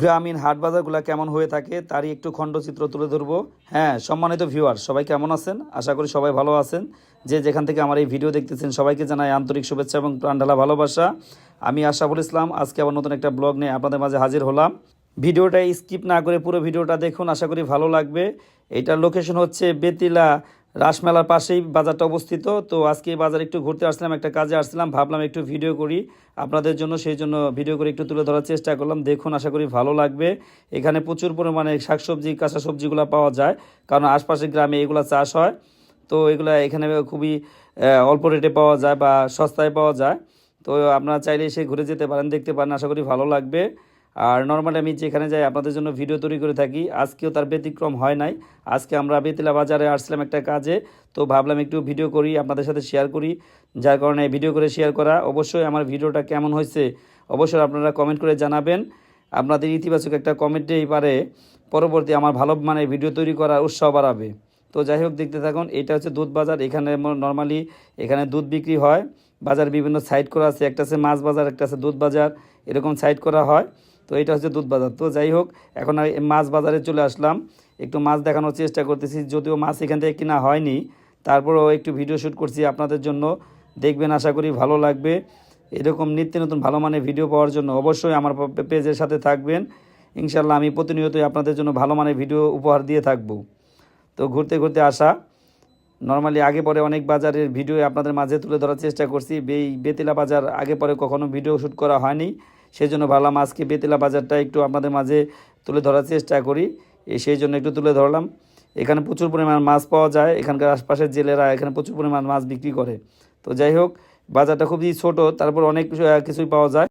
গ্রামীণ হাট বাজারগুলো কেমন হয়ে থাকে, তারই একটু খণ্ডচিত্র তুলে ধরবো। হ্যাঁ সম্মানিত ভিউয়ার সবাই কেমন আছেন? আশা করি সবাই ভালো আছেন। যে যেখান থেকে আমার এই ভিডিও দেখতেছেন, সবাইকে জানাই আন্তরিক শুভেচ্ছা এবং প্রাণঢালা ভালোবাসা। আমি আশাফুল ইসলাম, আজকে আবার নতুন একটা ব্লগ নিয়ে আপনাদের মাঝে হাজির হলাম। ভিডিওটা স্কিপ না করে পুরো ভিডিওটা দেখুন, আশা করি ভালো লাগবে। এইটার লোকেশন হচ্ছে বেতিলা। রাসমেলার পাশেই বাজারটা অবস্থিত। তো আজকে এই বাজারে একটু ঘুরতে আসলাম, একটা কাজে আসছিলাম ভাবলাম একটু ভিডিও করি। আপনাদের জন্য, সেই জন্য ভিডিও করে একটু তুলে ধরার চেষ্টা করলাম। দেখুন, আশা করি ভালো লাগবে। এখানে প্রচুর পরিমাণে শাকসবজি, কাঁচা সবজিগুলো পাওয়া যায়। কারণ আশপাশের গ্রামে এগুলো চাষ হয়। তো এগুলো এখানে খুবই অল্প রেটে পাওয়া যায় বা সস্তায় পাওয়া যায়। তো আপনারা চাইলে এসে ঘুরে যেতে পারেন, দেখতে পারেন। আশা করি ভালো লাগবে। আর নর্মালি আমি যেখানে যাই আপনাদের জন্য ভিডিও তৈরি করে থাকি, আজকেও তার ব্যতিক্রম হয় নাই। আজকে আমরা বেতিলা বাজারে আসছিলাম একটা কাজে, তো ভাবলাম একটু ভিডিও করি, আপনাদের সাথে শেয়ার করি। যার কারণে ভিডিও করে শেয়ার করা, অবশ্যই আমার ভিডিওটা কেমন হয়েছে অবশ্যই আপনারা কমেন্ট করে জানাবেন। আপনাদের ইতিবাচক একটা কমেন্টেই পারে, পরবর্তী আমার ভালো মানের ভিডিও তৈরি করার উৎসাহ বাড়াবে। তো যাই হোক, দেখতে থাকুন, এটা হচ্ছে দুধ বাজার। এখানে নর্মালি এখানে দুধ বিক্রি হয়। বাজার বিভিন্ন সাইড করা আছে, একটা আছে মাছ বাজার, একটা আছে দুধ বাজার, এরকম সাইড করা হয়। তো এটা হচ্ছে দুধ বাজার। তো যাই হোক, এখন মাছ বাজারে চলে আসলাম। একটু মাছ দেখানোর চেষ্টা করতেছি, যদিও মাছ এখান থেকে কিনা হয়নি। তারপরেও একটু ভিডিও শ্যুট করছি আপনাদের জন্য। দেখবেন, আশা করি ভালো লাগবে। এরকম নিত্য নতুন ভালো মানের ভিডিও পাওয়ার জন্য অবশ্যই আমার পেজের সাথে থাকবেন। ইনশাল্লাহ আমি প্রতিনিয়তই আপনাদের জন্য ভালো মানের ভিডিও উপহার দিয়ে থাকব। তো ঘুরতে ঘুরতে আসা। নর্মালি আগে পরে অনেক বাজারের ভিডিও আপনাদের মাঝে তুলে ধরার চেষ্টা করছি। বেই বেতিলা বাজার আগে পরে কখনো ভিডিও শ্যুট করা হয়নি। সেই জন্য ভাবলাম আজকে বেতলা বাজারটা একটু আপনাদের মাঝে তুলে ধরার চেষ্টা করি। সেই জন্য একটু তুলে ধরলাম। এখানে প্রচুর পরিমাণ মাছ পাওয়া যায়। এখানকার আশপাশের জেলেরা এখানে প্রচুর পরিমাণ মাছ বিক্রি করে। তো যাই হোক, বাজারটা খুবই ছোট, তারপর অনেক কিছু কিছুই পাওয়া যায়।